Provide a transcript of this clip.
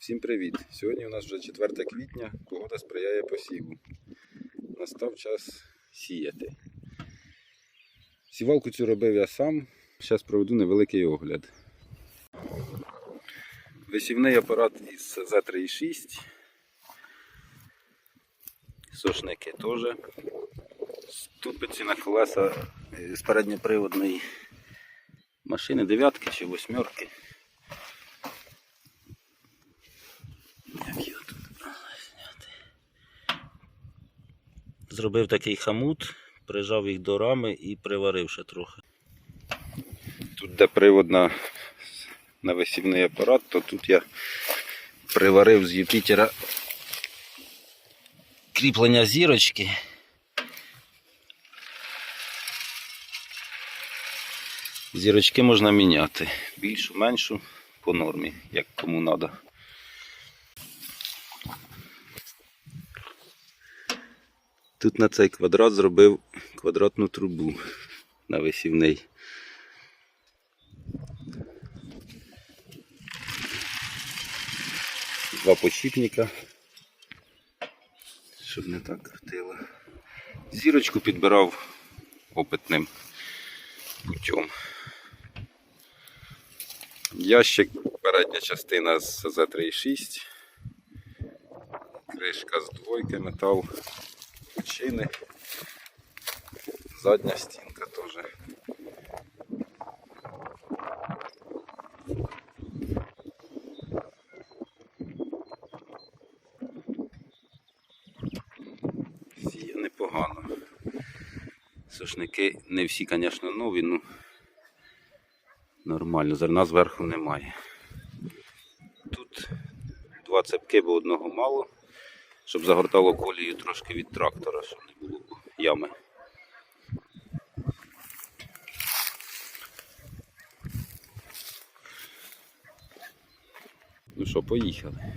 Всім привіт! Сьогодні у нас вже 4 квітня, погода сприяє посіву. Настав час сіяти. Сівалку цю робив я сам. Зараз проведу невеликий огляд. Висівний апарат із Z36. Сошники теж. Ступиці на колеса е, з передньоприводної машини дев'ятки чи восьмерки. Як його тут зняти? Зробив такий хамут, прижав їх до рами і приварив ще трохи. Тут де привод на, висівний апарат, то тут я приварив з Юпітера кріплення зірочки. Зірочки можна міняти. Більшу, меншу по нормі, як кому треба. Тут на цей квадрат зробив квадратну трубу на висівний. Два почіпника, щоб не так крутило. Зірочку підбирав опитним путем. Ящик, передня частина з Z36, кришка з двойки, метал чини. Задня стінка теж. Сіє непогано. Сушники не всі, звісно, нові, ну нормально, зерна зверху немає. Тут два цепки, бо одного мало щоб загортало колію трошки від трактора, щоб не було ями. Ну що, поїхали.